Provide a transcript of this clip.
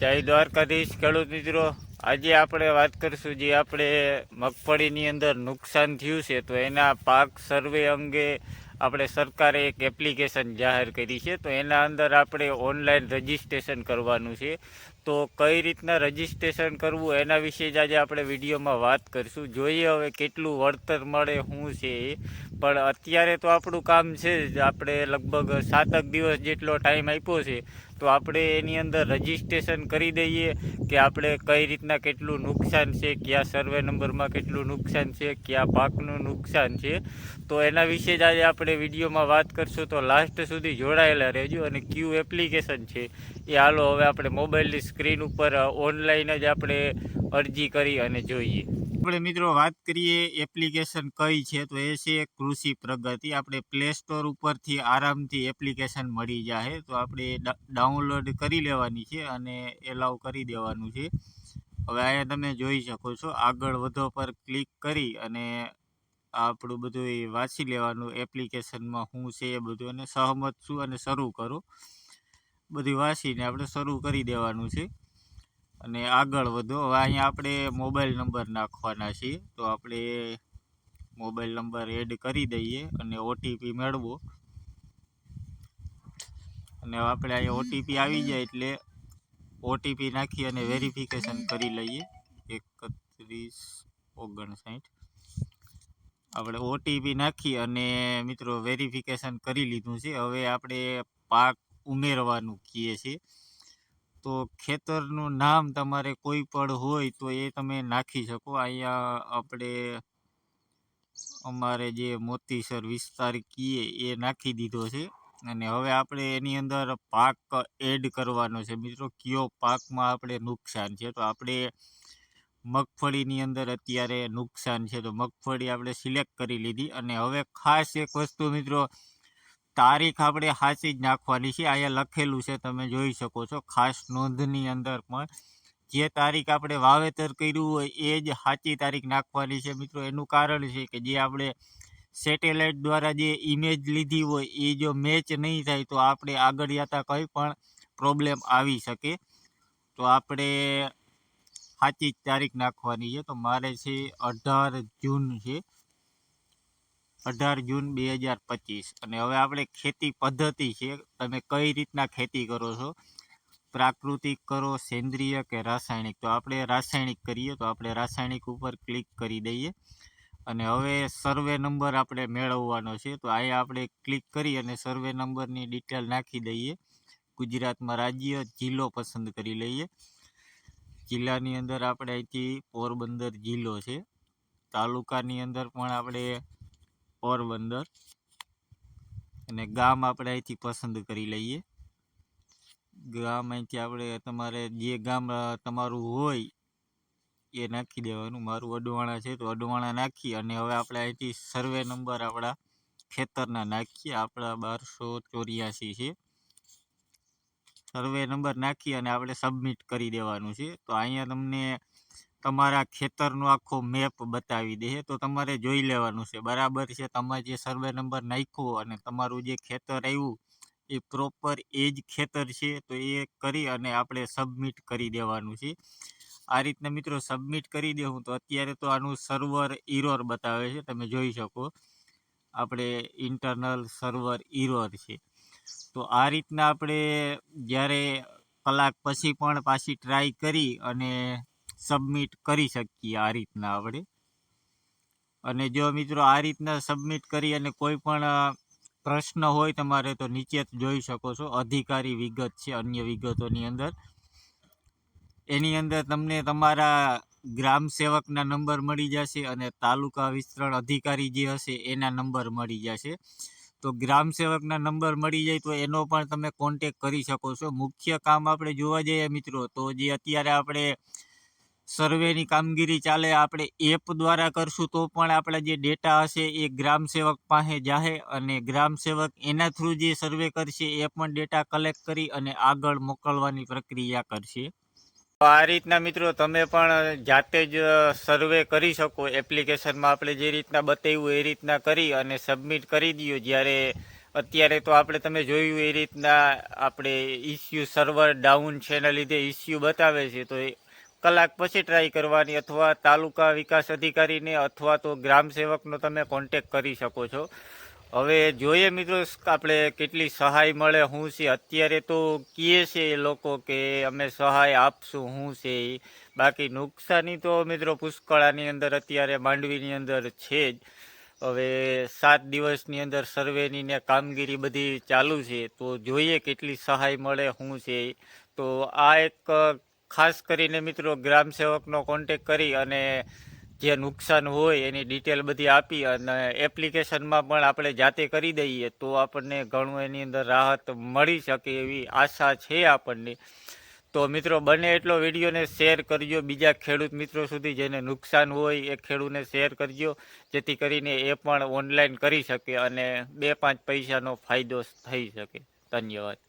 જય દ્વારકાધીશ, ખેડૂત મિત્રો. આજે આપણે વાત કરીશું જે આપણે મગફળીની અંદર નુકસાન થયું છે, તો એના પાક સર્વે અંગે આપણે સરકારે એક એપ્લિકેશન જાહેર કરી છે, તો એના અંદર આપણે ઓનલાઈન રજિસ્ટ્રેશન કરવાનું છે. તો કઈ રીતના રજિસ્ટ્રેશન કરવું, એના વિશે જ આજે આપણે વિડીયોમાં વાત કરીશું. જોઈએ હવે કેટલું વળતર મળે, શું છે એ. પણ અત્યારે તો આપણું કામ છે જ. આપણે લગભગ સાતક દિવસ જેટલો ટાઈમ આપ્યો છે. તો આપણે એની અંદર રજીસ્ટ્રેશન કરી દઈએ કે આપણે કઈ રીતના કેટલું નુકસાન છે, કયા સર્વે નંબરમાં કેટલું નુકસાન છે, કયા પાકનું નુકસાન છે. તો એના વિશે જ આજે આપણે વિડીયોમાં વાત કરશું. તો લાસ્ટ સુધી જોડાયેલા રહેજો અને ક્યુ એપ્લિકેશન છે એ હાલો હવે આપણે મોબાઈલની સ્ક્રીન ઉપર ઓનલાઈન જ આપણે અરજી કરી અને જોઈએ. આપણે મિત્રો વાત કરીએ એપ્લિકેશન કઈ છે, તો એ છે કૃષિ પ્રગતિ. આપણે પ્લે સ્ટોર ઉપરથી આરામથી એપ્લિકેશન મળી જાય તો આપણે ડાઉનલોડ કરી લેવાની છે અને એલાવ કરી દેવાનું છે. હવે અહીંયા તમે જોઈ શકો છો, આગળ વધો પર ક્લિક કરી અને આપણું બધું વાંચી લેવાનું એપ્લિકેશનમાં શું છે એ બધું. અને સહમત છું અને શરૂ કરો. બધું વાંચીને આપણે શરૂ કરી દેવાનું છે. અને આગળ વધો. હવે અહીંયા આપણે મોબાઈલ નંબર નાખવાના છીએ. તો આપણે મોબાઈલ નંબર એડ કરી દઈએ અને ઓટીપી મેળવો. અને આપણે અહીંયા ઓટીપી આવી જાય એટલે ઓટીપી નાખી અને વેરિફિકેશન કરી લઈએ. એકત્રીસ ઓગણસાઠ. આપણે ઓટીપી નાખી અને મિત્રો વેરિફિકેશન કરી લીધું છે. હવે આપણે પાક ઉમેરવાનું કહીએ છીએ. તો ખેતરનું નામ તમારે કોઈ પણ હોય તો એ તમે નાખી શકો. અહીંયા આપણે અમારે જે મોતીસર વિસ્તાર કીએ એ નાખી દીધો છે. અને હવે આપણે એની અંદર પાક એડ કરવાનો છે. મિત્રો, કયો પાકમાં આપણે નુકસાન છે? તો આપણે મગફળીની અંદર અત્યારે નુકસાન છે. તો મગફળી આપણે સિલેક્ટ કરી લીધી. અને હવે ખાસ એક વસ્તુ મિત્રો તારીખ આપણે સાચી જ નાખવાની છે. અહીંયા લખેલું છે, તમે જોઈ શકો છો. ખાસ નોંધની અંદર પણ જે તારીખ આપણે વાવેતર કર્યું હોય એ જ સાચી તારીખ નાખવાની છે. મિત્રો, એનું કારણ છે કે જે આપણે સેટેલાઇટ દ્વારા જે ઇમેજ લીધી હોય એ જો મેચ નહીં થાય તો આપણે આગળ જતા કંઈ પણ પ્રોબ્લેમ આવી શકે. તો આપણે સાચી તારીખ નાખવાની છે. તો મારે છે અઢાર જૂન છે. અઢાર જૂન બે હજાર પચીસ. અને હવે આપણે ખેતી પદ્ધતિ છે, તમે કઈ રીતના ખેતી કરો છો? પ્રાકૃતિક કરો, સેન્દ્રિય કે રાસાયણિક? તો આપણે રાસાયણિક કરીએ, તો આપણે રાસાયણિક ઉપર ક્લિક કરી દઈએ. અને હવે સર્વે નંબર આપણે મેળવવાનો છે, તો અહીંયા આપણે ક્લિક કરી અને સર્વે નંબરની ડિટેલ નાખી દઈએ. ગુજરાતમાં રાજ્ય જિલ્લો પસંદ કરી લઈએ. જિલ્લાની અંદર આપણે અહીંથી પોરબંદર જિલ્લો છે. તાલુકાની અંદર પણ આપણે પોરબંદર. અને ગામ આપણે અહીંથી પસંદ કરી લઈએ. ગામ અહીંથી આપણે તમારે જે ગામ તમારું હોય એ નાખી દેવાનું. મારું અડવાણા છે તો અડવાણા નાખી અને હવે આપણે અહીંથી સર્વે નંબર આપણા ખેતરના નાખીએ. આપણા બારસો ચોર્યાસી છે. સર્વે નંબર નાખી અને આપણે સબમિટ કરી દેવાનું છે. તો અહીંયા તમને તમારા ખેતરનો આખો મેપ બતાવી દે તો તમારે જોઈ લેવાનું છે. બરાબર છે, તમે જે સર્વે નંબર નાખ્યો અને તમારું જે ખેતર આવ્યું, એ પ્રોપર એ જ ખેતર છે, તો એ કરી અને આપણે સબમિટ કરી દેવાનું છે. આ રીતના મિત્રો સબમિટ કરી દેવું તો અત્યારે તો આનું સર્વર ઇરોર બતાવે છે, તમે જોઈ શકો. આપણે ઇન્ટરનલ સર્વર ઇરોર છે. તો આ રીતના આપણે જ્યારે કલાક પછી પણ પાછી ટ્રાય કરી અને સબમિટ કરી શકીએ આ રીતના આપણે. અને જો મિત્રો આ રીતના સબમિટ કરી અને કોઈ પણ પ્રશ્ન હોય તમારે તો નીચે જોઈ શકો છો. અધિકારી વિગત છે, અન્ય વિગતોની અંદર. એની અંદર તમને તમારા ગ્રામ સેવકના નંબર મળી જશે અને તાલુકા વિસ્તરણ અધિકારી જે હશે એના નંબર મળી જશે. તો ગ્રામ સેવકના નંબર મળી જાય તો એનો પણ તમે કોન્ટેક કરી શકો છો. મુખ્ય કામ આપણે જોવા જઈએ મિત્રો તો જે અત્યારે આપણે સર્વેની કામગીરી ચાલે, આપણે એપ દ્વારા કરશું તો પણ આપણા જે ડેટા હશે એ ગ્રામ સેવક પાસે જાહે અને ગ્રામ સેવક એના થ્રુ જે સર્વે કરશે એ પણ ડેટા કલેક્ટ કરી અને આગળ મોકલવાની પ્રક્રિયા કરશે. આ રીતના મિત્રો તમે પણ જાતે જ સર્વે કરી શકો એપ્લિકેશનમાં આપણે જે રીતના બતાવ્યું એ રીતના કરી અને સબમિટ કરી દઈએ જ્યારે અત્યારે તો આપણે તમે જોયું એ રીતના આપણે ઇસ્યુ સર્વર ડાઉન છે એના લીધે ઇસ્યુ બતાવે છે, તો કલાક પછી ટ્રાય કરવાની અથવા તાલુકા વિકાસ અધિકારીને અથવા તો ગ્રામ સેવકનો તમે કોન્ટેક કરી શકો છો. હવે જોઈએ મિત્રો, આપણે કેટલી સહાય મળે શું છે? અત્યારે તો કહે છે એ લોકો કે અમે સહાય આપશું, હું છે. બાકી નુકસાની તો મિત્રો પુષ્કળાની અંદર, અત્યારે માંડવીની અંદર છે જ. હવે સાત દિવસની અંદર સર્વેની ને કામગીરી બધી ચાલુ છે. તો જોઈએ કેટલી સહાય મળે શું છે તો આ એક ખાસ કરીને મિત્રો ગ્રામ સેવકનો કોન્ટેક કરી અને જે નુકસાન હોય એની ડિટેલ બધી આપી અને એપ્લિકેશનમાં પણ આપણે જાતે કરી દઈએ તો આપણને ઘણું એની અંદર રાહત મળી શકે એવી આશા છે આપણને. તો મિત્રો બને એટલો વિડીયોને શેર કરજો. બીજા ખેડૂત મિત્રો સુધી જેને નુકસાન હોય એ ખેડૂતને શેર કરજો, જેથી કરીને એ પણ ઓનલાઈન કરી શકે અને બે પાંચ પૈસાનો ફાયદો થઈ શકે. ધન્યવાદ.